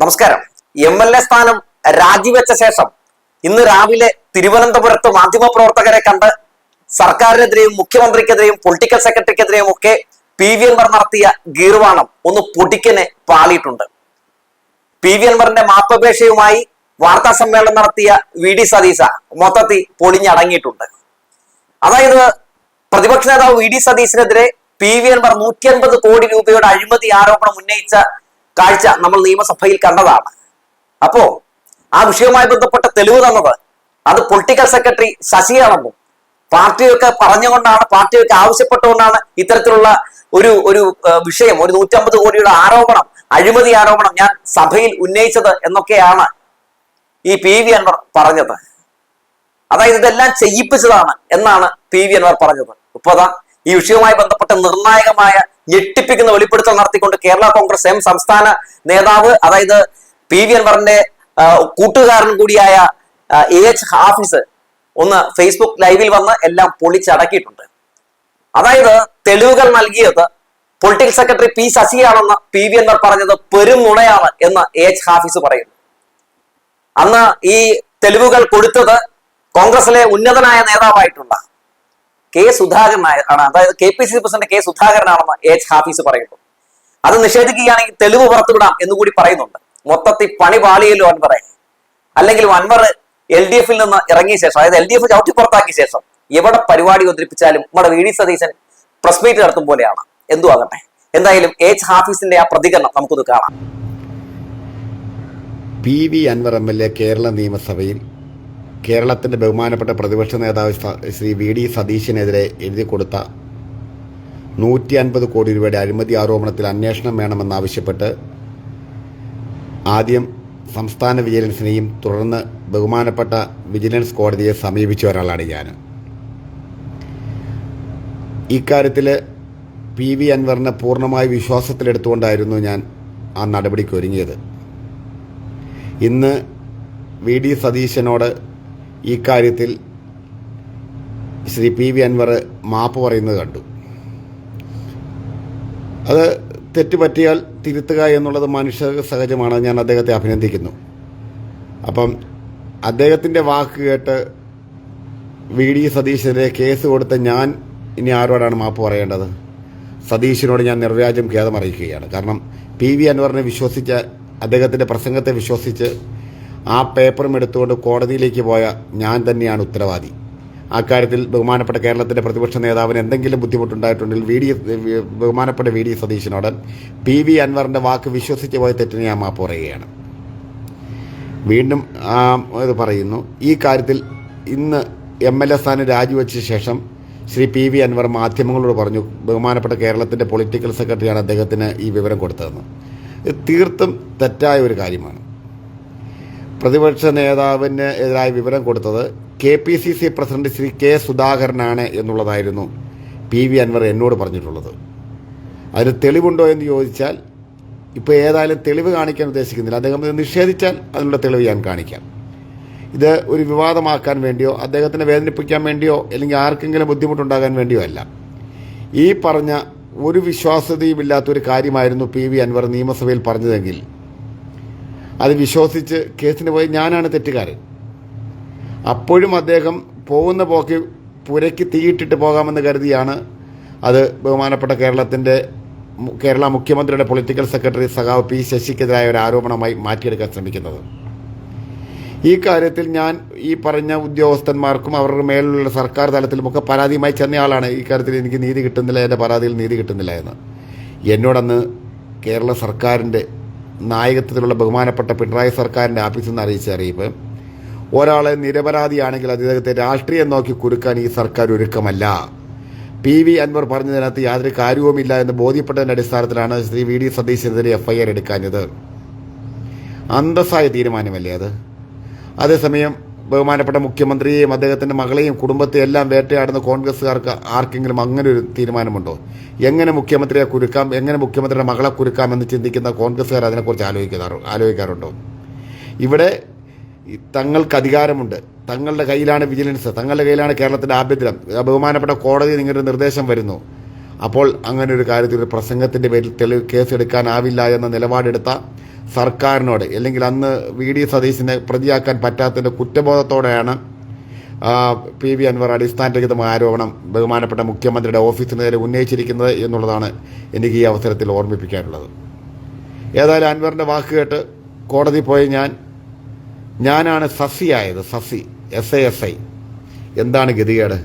നമസ്കാരം. M L A സ്ഥാനം രാജിവെച്ച ശേഷം ഇന്ന് രാവിലെ തിരുവനന്തപുരത്ത് മാധ്യമപ്രവർത്തകരെ കണ്ട് സർക്കാരിനെതിരെയും മുഖ്യമന്ത്രിക്കെതിരെയും പൊളിറ്റിക്കൽ സെക്രട്ടറിക്കെതിരെയും ഒക്കെ പി വി എൻവർ നടത്തിയ ഗീർവാണം ഒന്ന് പൊടിക്കനെ പാളിയിട്ടുണ്ട്. പി വി എൻവറിന്റെ മാപ്പപേക്ഷയുമായി വാർത്താ സമ്മേളനം നടത്തിയ വി ഡി സതീശ മൊത്തത്തിൽ പൊളിഞ്ഞടങ്ങിയിട്ടുണ്ട്. അതായത് പ്രതിപക്ഷ നേതാവ് വി ഡി സതീശിനെതിരെ പി വി എൻവർ നൂറ്റി അൻപത് കോടി രൂപയുടെ അഴിമതി ആരോപണം ഉന്നയിച്ച കാഴ്ച നമ്മൾ നിയമസഭയിൽ കണ്ടതാണ്. അപ്പോ ആ വിഷയവുമായി ബന്ധപ്പെട്ട തെളിവ് തന്നത് അത് പൊളിറ്റിക്കൽ സെക്രട്ടറി ശശിയാണെന്നും പാർട്ടിയൊക്കെ പറഞ്ഞുകൊണ്ടാണ് പാർട്ടിയൊക്കെ ആവശ്യപ്പെട്ടുകൊണ്ടാണ് ഇത്തരത്തിലുള്ള ഒരു ഒരു വിഷയം ഒരു നൂറ്റമ്പത് കോടിയുടെ ആരോപണം അഴിമതി ആരോപണം ഞാൻ സഭയിൽ ഉന്നയിച്ചത് എന്നൊക്കെയാണ് ഈ പി വി അൻവർ പറഞ്ഞത്. അതായത് ഇതെല്ലാം ചെയ്യിപ്പിച്ചതാണ് എന്നാണ് പി വി അൻവർ പറഞ്ഞത്. ഇപ്പൊ ഈ വിഷയവുമായി ബന്ധപ്പെട്ട നിർണായകമായ ഞെട്ടിപ്പിക്കുന്ന വെളിപ്പെടുത്തൽ നടത്തിക്കൊണ്ട് കേരള കോൺഗ്രസ് എം സംസ്ഥാന നേതാവ് അതായത് പി വി അൻവറിന്റെ കൂട്ടുകാരൻ കൂടിയായ എ എച്ച് ഹാഫിസ് ഒന്ന് ഫേസ്ബുക്ക് ലൈവിൽ വന്ന് എല്ലാം പൊളിച്ചടക്കിയിട്ടുണ്ട്. അതായത് തെളിവുകൾ നൽകിയത് പൊളിറ്റിക്കൽ സെക്രട്ടറി പി ശശിയാണെന്ന് പി വി അൻവർ പറഞ്ഞത് പെരും നുണയാണ് എന്ന് എ എച്ച് ഹാഫിസ് പറയുന്നു. അന്ന് ഈ തെളിവുകൾ കൊടുത്തത് കോൺഗ്രസിലെ ഉന്നതനായ നേതാവായിട്ടുള്ള കെ സുധാകരൻ ആണ്. അതായത് K P C C president K സുധാകരനാണെന്ന് H Hafeez പറയുന്നു. അത് നിഷേധിക്കുകയാണെങ്കിൽ തെളിവ് പുറത്തുവിടാം എന്ന് കൂടി പറയുന്നുണ്ട്. മൊത്തത്തിൽ പണി പാളിയല്ലോ അൻവറെ അല്ലെങ്കിൽ അൻവർ എൽ ഡി എഫിൽ നിന്ന് ഇറങ്ങിയ ശേഷം അതായത് എൽ ഡി എഫ് ചവിട്ടി പുറത്താക്കിയ ശേഷം എവിടെ പരിപാടി അവതരിപ്പിച്ചാലും നമ്മുടെ V D Satheesan press meet നടത്തും പോലെയാണ്. എന്തു ആകട്ടെ. എന്തായാലും എച്ച് ഹാഫീസിന്റെ ആ പ്രതികരണം നമുക്കൊന്ന് കാണാം. P V Anvar M L A Kerala നിയമസഭയിൽ കേരളത്തിന്റെ ബഹുമാനപ്പെട്ട പ്രതിപക്ഷ നേതാവ് ശ്രീ വി ഡി സതീശിനെതിരെ എഴുതി കൊടുത്ത നൂറ്റി അൻപത് കോടി രൂപയുടെ അഴിമതി ആരോപണത്തിൽ അന്വേഷണം വേണമെന്നാവശ്യപ്പെട്ട് ആദ്യം സംസ്ഥാന വിജിലൻസിനെയും തുടർന്ന് ബഹുമാനപ്പെട്ട വിജിലൻസ് കോടതിയെ സമീപിച്ച ഒരാളാണ് ഞാൻ. ഇക്കാര്യത്തിൽ പി വി അൻവറിനെ പൂർണമായി വിശ്വാസത്തിലെടുത്തുകൊണ്ടായിരുന്നു ഞാൻ ആ നടപടിക്ക് ഒരുങ്ങിയത്. ഇന്ന് വി ഡി സതീശനോട് ഈ കാര്യത്തിൽ ശ്രീ പി വി അൻവർ മാപ്പ് പറയുന്നത് കണ്ടു. അത് തെറ്റുപറ്റിയാൽ തിരുത്തുക എന്നുള്ളത് മനുഷ്യ സഹജമാണ്. ഞാൻ അദ്ദേഹത്തെ അഭിനന്ദിക്കുന്നു. അപ്പം അദ്ദേഹത്തിന്റെ വാക്ക് കേട്ട് വി ഡി സതീശനെതിരെ കേസ് കൊടുത്ത ഞാൻ ഇനി ആരോടാണ് മാപ്പ് പറയേണ്ടത്? സതീശനോട് ഞാൻ നിർവ്യാജം ഖേദം അറിയിക്കുകയാണ്. കാരണം പി വി അൻവറിനെ വിശ്വസിച്ച അദ്ദേഹത്തിന്റെ പ്രസംഗത്തെ വിശ്വസിച്ച് ആ പേപ്പറും എടുത്തുകൊണ്ട് കോടതിയിലേക്ക് പോയ ഞാൻ തന്നെയാണ് ഉത്തരവാദി. അക്കാര്യത്തിൽ ബഹുമാനപ്പെട്ട കേരളത്തിന്റെ പ്രതിപക്ഷ നേതാവിന് എന്തെങ്കിലും ബുദ്ധിമുട്ടുണ്ടായിട്ടുണ്ടെങ്കിൽ വി ഡി ബഹുമാനപ്പെട്ട വി ഡി സതീശനോട് പി വി അൻവറിന്റെ വാക്ക് വിശ്വസിച്ച് പോയ തെറ്റിന് ഞാൻ മാപ്പ് പറയുകയാണ്. വീണ്ടും ഇത് പറയുന്നു. ഈ കാര്യത്തിൽ ഇന്ന് എം എൽ എ സ്ഥാനം രാജിവെച്ച ശേഷം ശ്രീ പി വി അൻവർ മാധ്യമങ്ങളോട് പറഞ്ഞു ബഹുമാനപ്പെട്ട കേരളത്തിന്റെ പൊളിറ്റിക്കൽ സെക്രട്ടറിയാണ് അദ്ദേഹത്തിന് ഈ വിവരം കൊടുത്തതെന്ന്. ഇത് തീർത്തും തെറ്റായ ഒരു കാര്യമാണ്. പ്രതിപക്ഷ നേതാവിന് എതിരായ വിവരം കൊടുത്തത് K P C C president Shri K സുധാകരനാണ് എന്നുള്ളതായിരുന്നു പി വി അൻവർ എന്നോട് പറഞ്ഞിട്ടുള്ളത്. അതിന് തെളിവുണ്ടോ എന്ന് ചോദിച്ചാൽ ഇപ്പോൾ ഏതായാലും തെളിവ് കാണിക്കാൻ ഉദ്ദേശിക്കുന്നില്ല. അദ്ദേഹം നിഷേധിച്ചാൽ അതിനുള്ള തെളിവ് ഞാൻ കാണിക്കാം. ഇത് ഒരു വിവാദമാക്കാൻ വേണ്ടിയോ അദ്ദേഹത്തിനെ വേദനിപ്പിക്കാൻ വേണ്ടിയോ അല്ലെങ്കിൽ ആർക്കെങ്കിലും ബുദ്ധിമുട്ടുണ്ടാകാൻ വേണ്ടിയോ അല്ല. ഈ പറഞ്ഞ ഒരു വിശ്വാസ്യതയുമില്ലാത്തൊരു കാര്യമായിരുന്നു പി വി അൻവർ നിയമസഭയിൽ പറഞ്ഞതെങ്കിൽ അത് വിശ്വസിച്ച് കേസിന് പോയി ഞാനാണ് തെറ്റുകാരൻ. അപ്പോഴും അദ്ദേഹം പോകുന്ന പോക്കി പുരയ്ക്ക് തീയിട്ടിട്ട് പോകാമെന്ന് കരുതിയാണ് അത് ബഹുമാനപ്പെട്ട കേരളത്തിന്റെ കേരള മുഖ്യമന്ത്രിയുടെ പൊളിറ്റിക്കൽ സെക്രട്ടറി സഖാവ് പി ശശിക്കെതിരായ ഒരു ആരോപണമായി മാറ്റിയെടുക്കാൻ ശ്രമിക്കുന്നത്. ഈ കാര്യത്തിൽ ഞാൻ ഈ പറഞ്ഞ ഉദ്യോഗസ്ഥന്മാർക്കും അവരുടെ മേലുള്ള സർക്കാർ തലത്തിലുമൊക്കെ പരാതിയുമായി ചെന്നയാളാണ് ഈ കാര്യത്തിൽ എനിക്ക് നീതി കിട്ടുന്നില്ല എന്റെ പരാതിയിൽ നീതി കിട്ടുന്നില്ല എന്ന്. എന്നോടന്ന് കേരള സർക്കാരിന്റെ നായകത്വത്തിലുള്ള ബഹുമാനപ്പെട്ട പിണറായി സർക്കാരിന്റെ ഓഫീസിൽ നിന്ന് അറിയിച്ച അറിയിപ്പ്. ഒരാളെ നിരപരാധിയാണെങ്കിൽ അദ്ദേഹത്തെ രാഷ്ട്രീയം നോക്കി കുരുക്കാൻ ഈ സർക്കാർ ഒരുക്കമല്ല. പി വി അൻവർ പറഞ്ഞതിനകത്ത് യാതൊരു കാര്യവുമില്ല എന്ന് ബോധ്യപ്പെട്ടതിന്റെ അടിസ്ഥാനത്തിലാണ് ശ്രീ വി ഡി സതീശനെതിരെ എഫ് ഐ ആർ എടുക്കാഞ്ഞത്. അന്തസ്സായ തീരുമാനമല്ലേ അത്? അതേസമയം ബഹുമാനപ്പെട്ട മുഖ്യമന്ത്രിയെയും അദ്ദേഹത്തിന്റെ മകളെയും കുടുംബത്തെയും എല്ലാം വേട്ടയാടുന്ന കോൺഗ്രസ്സുകാർക്ക് ആർക്കെങ്കിലും അങ്ങനെ ഒരു തീരുമാനമുണ്ടോ? എങ്ങനെ മുഖ്യമന്ത്രിയെ കുരുക്കാം? എങ്ങനെ മുഖ്യമന്ത്രിയുടെ മകളെ കുരുക്കാം എന്ന് ചിന്തിക്കുന്ന കോൺഗ്രസ്സുകാർ അതിനെക്കുറിച്ച് ആലോചിക്കാറോ ആലോചിക്കാറുണ്ടോ? ഇവിടെ തങ്ങൾക്ക് അധികാരമുണ്ട്. തങ്ങളുടെ കയ്യിലാണ് വിജിലൻസ്. തങ്ങളുടെ കയ്യിലാണ് കേരളത്തിന്റെ ആഭ്യന്തരം. ബഹുമാനപ്പെട്ട കോടതി നിങ്ങളുടെ നിർദ്ദേശം വരുന്നു. അപ്പോൾ അങ്ങനെ ഒരു കാര്യത്തിൽ ഒരു പ്രസംഗത്തിന്റെ പേരിൽ തെളിവ് കേസെടുക്കാനാവില്ല എന്ന നിലപാടെടുത്ത സർക്കാരിനോട് അല്ലെങ്കിൽ അന്ന് വി ഡി സതീശിനെ പ്രതിയാക്കാൻ പറ്റാത്തതിന്റെ കുറ്റബോധത്തോടെയാണ് പി വി അൻവർ അടിസ്ഥാനരഹിതമായ ആരോപണം ബഹുമാനപ്പെട്ട മുഖ്യമന്ത്രിയുടെ ഓഫീസിന് നേരെ ഉന്നയിച്ചിരിക്കുന്നത് എന്നുള്ളതാണ് എനിക്ക് ഈ അവസരത്തിൽ ഓർമ്മിപ്പിക്കാനുള്ളത്. ഏതായാലും അൻവറിന്റെ വാക്ക് കേട്ട് കോടതി പോയി ഞാൻ ഞാനാണ് സസിയായത് Sasi S I S I. എന്താണ് ഗതികേട്?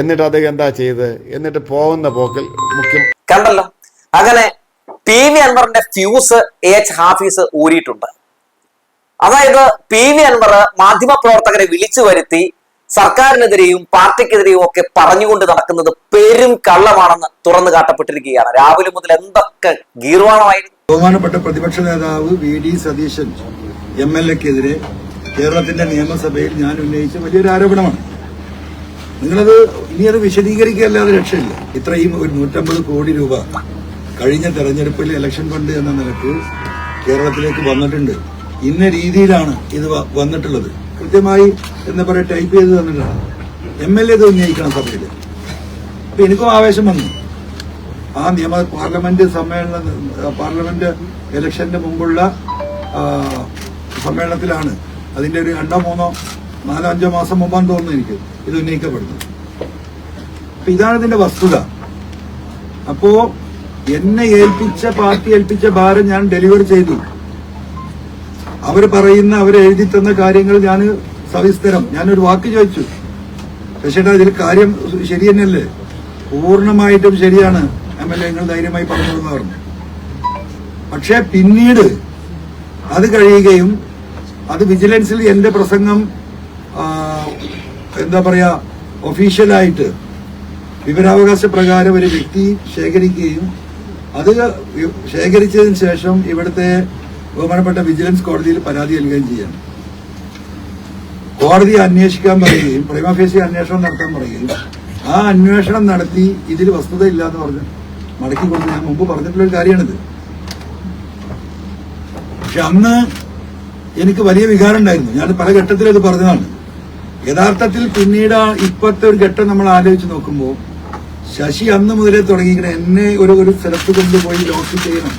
എന്നിട്ട് അദ്ദേഹം എന്താ ചെയ്ത് എന്നിട്ട് പോകുന്ന പോക്കിൽ മുഖ്യം കണ്ടല്ലോ. അങ്ങനെ പി വി അൻവറിന്റെ ഫ്യൂസ് എച്ച് ഹാഫീസ് ഊരിയിട്ടുണ്ട്. അതായത് പി വി അൻവർ മാധ്യമപ്രവർത്തകരെ വിളിച്ചു വരുത്തി സർക്കാരിനെതിരെയും പാർട്ടിക്കെതിരെയും ഒക്കെ പറഞ്ഞുകൊണ്ട് നടക്കുന്നത് പെരും കള്ളമാണെന്ന് തുറന്നു കാട്ടപ്പെട്ടിരിക്കുകയാണ്. രാവിലെ മുതൽ എന്തൊക്കെ ഗീർവാണമായിരുന്നു? ബഹുമാനപ്പെട്ട പ്രതിപക്ഷ നേതാവ് V D Satheesan M L എക്കെതിരെ കേരളത്തിന്റെ നിയമസഭയിൽ ഞാൻ ഉന്നയിച്ച വലിയൊരു ആരോപണമാണ്. നിങ്ങളത് ഇനി അത് വിശദീകരിക്കുകയല്ലാതെ രക്ഷയില്ല. ഇത്രയും ഒരു നൂറ്റമ്പത് കോടി രൂപ കഴിഞ്ഞ തെരഞ്ഞെടുപ്പിൽ ഇലക്ഷൻ ഫണ്ട് എന്ന നിലയ്ക്ക് കേരളത്തിലേക്ക് വന്നിട്ടുണ്ട്. ഇന്ന രീതിയിലാണ് ഇത് വന്നിട്ടുള്ളത്. കൃത്യമായി എന്താ പറയുക ടൈപ്പ് ചെയ്ത് തന്നിട്ടാണ്. എം എൽ എ ഇത് ഉന്നയിക്കണം സഭയിൽ അപ്പൊ എനിക്കും ആവേശം വന്നു. ആ നിയമ പാർലമെന്റ് സമ്മേളന പാർലമെന്റ് ഇലക്ഷന്റെ മുമ്പുള്ള സമ്മേളനത്തിലാണ് അതിന്റെ ഒരു രണ്ടോ മൂന്നോ നാലോ അഞ്ചോ മാസം മുമ്പാന്ന് തോന്നുന്നു എനിക്ക് ഇത് ഉന്നയിക്കപ്പെടുന്നത്. അപ്പൊ ഇതാണ് ഇതിന്റെ വസ്തുത. അപ്പോ എന്നെ ഏൽപ്പിച്ച പാർട്ടി ഏൽപ്പിച്ച ഭാരം ഞാൻ ഡെലിവർ ചെയ്തു. അവർ പറയുന്ന അവർ എഴുതി തന്ന കാര്യങ്ങൾ ഞാൻ സവിസ്തരം ഞാനൊരു വാക്ക് ചോദിച്ചു. പക്ഷേട്ടാ ഇതിൽ കാര്യം ശരി തന്നെയല്ലേ? പൂർണമായിട്ടും ശരിയാണ് എം എൽ എ ധൈര്യമായി പറഞ്ഞതെന്ന് പറഞ്ഞു. പക്ഷേ പിന്നീട് അത് കഴിയുകയും അത് വിജിലൻസിൽ എന്റെ പ്രസംഗം എന്താ പറയാ ഒഫീഷ്യലായിട്ട് വിവരാവകാശ പ്രകാരം ഒരു വ്യക്തി ശേഖരിക്കുകയും അത് ശേഖരിച്ചതിന് ശേഷം ഇവിടുത്തെ ബഹുമാനപ്പെട്ട വിജിലൻസ് കോടതിയിൽ പരാതി നൽകുകയും ചെയ്യണം. കോടതി അന്വേഷിക്കാൻ പറയുകയും പ്രൈമാഫേസി അന്വേഷണം നടത്താൻ പറയുകയും ആ അന്വേഷണം നടത്തി ഇതിൽ വസ്തുതയില്ല എന്ന് പറഞ്ഞ് മടക്കി കൊടുത്ത് ഞാൻ മുമ്പ് പറഞ്ഞിട്ടുള്ള ഒരു കാര്യമാണിത്. പക്ഷെ അന്ന് എനിക്ക് വലിയ വികാരം ഉണ്ടായിരുന്നു. ഞാൻ പല ഘട്ടത്തിലും അത് പറഞ്ഞതാണ്. യഥാർത്ഥത്തിൽ പിന്നീട് ഇപ്പോഴത്തെ ഒരു ഘട്ടം നമ്മൾ ആലോചിച്ച് നോക്കുമ്പോൾ ശശി അന്ന് മുതലേ തുടങ്ങിയിരിക്കണം എന്നെ ഒരു ഒരു സ്ഥലത്ത് കൊണ്ടുപോയി ലോക്ക് ചെയ്യണം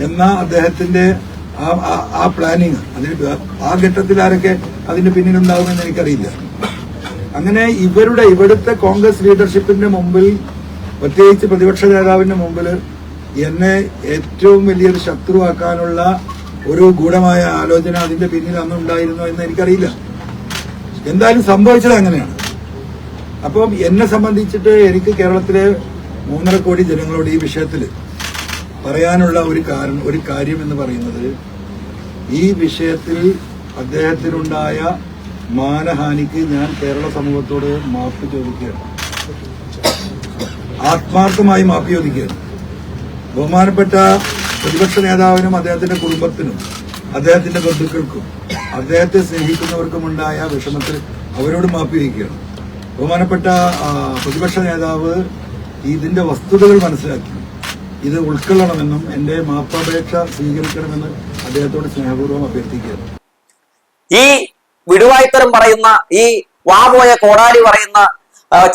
എന്ന അദ്ദേഹത്തിന്റെ ആ ആ- പ്ലാനിങ് അതിന് ആ ഘട്ടത്തിൽ ആരൊക്കെ അതിന് പിന്നിലുണ്ടാവുമെന്ന് എനിക്കറിയില്ല. അങ്ങനെ ഇവരുടെ ഇവിടുത്തെ കോൺഗ്രസ് ലീഡർഷിപ്പിന്റെ മുമ്പിൽ പ്രത്യേകിച്ച് പ്രതിപക്ഷ നേതാവിന്റെ മുമ്പിൽ എന്നെ ഏറ്റവും വലിയൊരു ശത്രുവാക്കാനുള്ള ഒരു ഗൂഢമായ ആലോചന അതിന്റെ പിന്നിൽ അന്ന് ഉണ്ടായിരുന്നോ എന്ന് എനിക്കറിയില്ല. എന്തായാലും സംഭവിച്ചത് അങ്ങനെയാണ്. അപ്പം എന്നെ സംബന്ധിച്ചിട്ട് എനിക്ക് കേരളത്തിലെ മൂന്നര കോടി ജനങ്ങളോട് ഈ വിഷയത്തിൽ പറയാനുള്ള ഒരു കാരണം ഒരു കാര്യം എന്ന് പറയുന്നത് ഈ വിഷയത്തിൽ അദ്ദേഹത്തിനുണ്ടായ മാനഹാനിക്ക് ഞാൻ കേരള സമൂഹത്തോട് മാപ്പ് ചോദിക്കുകയാണ്. ആത്മാർത്ഥമായി മാപ്പ് ചോദിക്കുകയാണ്. ബഹുമാനപ്പെട്ട പ്രതിപക്ഷ നേതാവിനും അദ്ദേഹത്തിന്റെ കുടുംബത്തിനും അദ്ദേഹത്തിന്റെ ബന്ധുക്കൾക്കും അദ്ദേഹത്തെ സ്നേഹിക്കുന്നവർക്കും ഉണ്ടായ വിഷമത്തിൽ അവരോട് മാപ്പ് ചോദിക്കുകയാണ്. ബഹുമാനപ്പെട്ട പ്രതിപക്ഷ നേതാവ് ഇതിന്റെ വസ്തുതകൾ മനസ്സിലാക്കി. ഇത് ഉൾക്കൊള്ളണമെന്നും എന്റെ മാപ്പപേക്ഷ സ്വീകരിക്കണമെന്ന് അദ്ദേഹത്തോട് സ്നേഹപൂർവം അഭ്യർത്ഥിക്കുകയാണ്. ഈ വിടുവായ്ത്തരം പറയുന്ന ഈ വാപോയ കോടാലി പറയുന്ന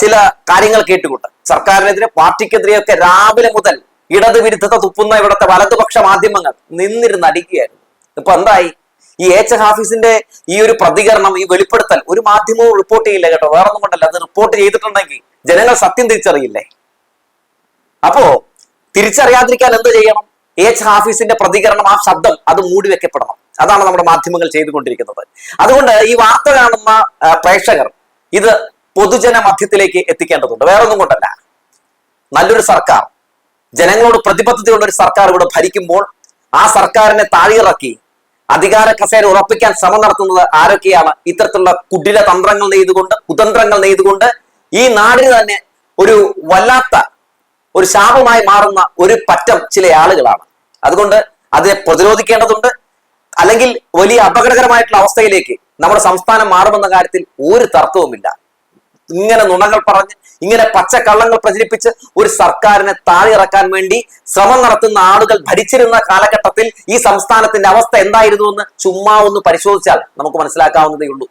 ചില കാര്യങ്ങൾ കേട്ടുകൊണ്ട് സർക്കാരിനെതിരെ പാർട്ടിക്കെതിരെയൊക്കെ രാവിലെ മുതൽ ഇടതുവിരുദ്ധത തുപ്പുന്ന ഇവിടുത്തെ വലതുപക്ഷ മാധ്യമങ്ങൾ നിന്നിരുന്ന് അടിക്കുകയായിരുന്നു. ഇപ്പൊ എന്തായി? ഈ എച്ച് ഹാഫീസിന്റെ ഈ ഒരു പ്രതികരണം ഈ വെളിപ്പെടുത്തൽ ഒരു മാധ്യമവും റിപ്പോർട്ട് ചെയ്യില്ല കേട്ടോ. വേറൊന്നും കൊണ്ടല്ല. അത് റിപ്പോർട്ട് ചെയ്തിട്ടുണ്ടെങ്കിൽ ജനങ്ങൾ സത്യം തിരിച്ചറിയില്ലേ? അപ്പോ തിരിച്ചറിയാതിരിക്കാൻ എന്ത് ചെയ്യണം? എച്ച് ഹാഫീസിന്റെ പ്രതികരണം ആ ശബ്ദം അത് മൂടി വെക്കപ്പെടണം. അതാണ് നമ്മുടെ മാധ്യമങ്ങൾ ചെയ്തുകൊണ്ടിരിക്കുന്നത്. അതുകൊണ്ട് ഈ വാർത്ത കാണുന്ന പ്രേക്ഷകർ ഇത് പൊതുജന മധ്യത്തിലേക്ക് എത്തിക്കേണ്ടതുണ്ട്. വേറൊന്നും കൊണ്ടല്ല. നല്ലൊരു സർക്കാർ. ജനങ്ങളോട് പ്രതിബദ്ധതയുള്ള ഒരു സർക്കാർ ഇവിടെ ഭരിക്കുമ്പോൾ ആ സർക്കാരിനെ താഴെയിറക്കി അധികാര കസേര ഉറപ്പിക്കാൻ ശ്രമം നടത്തുന്നത് ആരൊക്കെയാണ്? ഇത്തരത്തിലുള്ള കുടില തന്ത്രങ്ങൾ നെയ്തുകൊണ്ട് കുതന്ത്രങ്ങൾ നെയ്തുകൊണ്ട് ഈ നാടിന് തന്നെ ഒരു വല്ലാത്ത ഒരു ശാപമായി മാറുന്ന ഒരു പറ്റം ചില ആളുകളാണ്. അതുകൊണ്ട് അതിനെ പ്രതിരോധിക്കേണ്ടതുണ്ട്. അല്ലെങ്കിൽ വലിയ അപകടകരമായിട്ടുള്ള അവസ്ഥയിലേക്ക് നമ്മുടെ സംസ്ഥാനം മാറുമെന്ന കാര്യത്തിൽ ഒരു തർക്കവുമില്ല. ഇങ്ങനെ നുണകൾ പറഞ്ഞ് ഇങ്ങനെ പച്ചക്കള്ളങ്ങൾ പ്രചരിപ്പിച്ച് ഒരു സർക്കാരിനെ താഴെയിറക്കാൻ വേണ്ടി ശ്രമം നടത്തുന്ന ആളുകൾ ഭരിച്ചിരുന്ന കാലഘട്ടത്തിൽ ഈ സംസ്ഥാനത്തിന്റെ അവസ്ഥ എന്തായിരുന്നു എന്ന് ചുമ്മാ ഒന്ന് പരിശോധിച്ചാൽ നമുക്ക് മനസ്സിലാക്കാവുന്നതേ ഉള്ളൂ.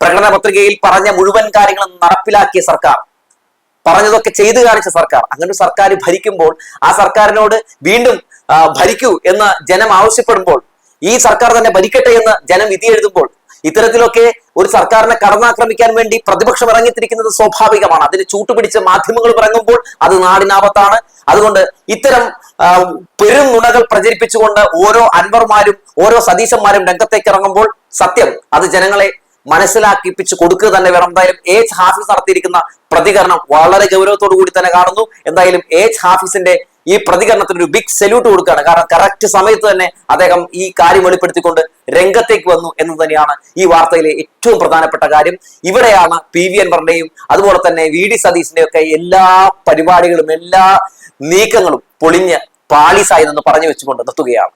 പ്രകടന പത്രികയിൽ പറഞ്ഞ മുഴുവൻ കാര്യങ്ങളും നടപ്പിലാക്കിയ സർക്കാർ പറഞ്ഞതൊക്കെ ചെയ്തു കാണിച്ച സർക്കാർ. അങ്ങനെ സർക്കാർ ഭരിക്കുമ്പോൾ ആ സർക്കാരിനോട് വീണ്ടും ഭരിക്കൂ എന്ന് ജനം ആവശ്യപ്പെടുമ്പോൾ ഈ സർക്കാർ തന്നെ ഭരിക്കട്ടെ എന്ന് ജനം വിധി എഴുതുമ്പോൾ ഇത്തരത്തിലൊക്കെ ഒരു സർക്കാരിനെ കടന്നാക്രമിക്കാൻ വേണ്ടി പ്രതിപക്ഷം ഇറങ്ങിത്തിരിക്കുന്നത് സ്വാഭാവികമാണ്. അതിന് ചൂട്ടുപിടിച്ച് മാധ്യമങ്ങൾ ഇറങ്ങുമ്പോൾ അത് നാടിനാപത്താണ്. അതുകൊണ്ട് ഇത്തരം പെരും നുണകൾ പ്രചരിപ്പിച്ചുകൊണ്ട് ഓരോ അൻവർമാരും ഓരോ സതീശന്മാരും രംഗത്തേക്ക് ഇറങ്ങുമ്പോൾ സത്യം അത് ജനങ്ങളെ മനസ്സിലാക്കിപ്പിച്ച് കൊടുക്കുക തന്നെ വേണം. എന്തായാലും എച്ച് ഹാഫിസ് നടത്തിയിരിക്കുന്ന പ്രതികരണം വളരെ ഗൗരവത്തോടു കൂടി തന്നെ കാണുന്നു. എന്തായാലും എച്ച് ഹാഫിസിന്റെ ഈ പ്രതികരണത്തിന് ഒരു ബിഗ് സല്യൂട്ട് കൊടുക്കുകയാണ്. കാരണം കറക്റ്റ് സമയത്ത് തന്നെ അദ്ദേഹം ഈ കാര്യം വെളിപ്പെടുത്തിക്കൊണ്ട് രംഗത്തേക്ക് വന്നു എന്ന് തന്നെയാണ് ഈ വാർത്തയിലെ ഏറ്റവും പ്രധാനപ്പെട്ട കാര്യം. ഇവിടെയാണ് പി വി അൻവറിന്റെയും അതുപോലെ തന്നെ വി ഡി സതീശിന്റെയും ഒക്കെ എല്ലാ പരിപാടികളും എല്ലാ നീക്കങ്ങളും പൊളിഞ്ഞ് പാളീസായി എന്ന് പറഞ്ഞു വെച്ചുകൊണ്ട് നിർത്തുകയാണ്.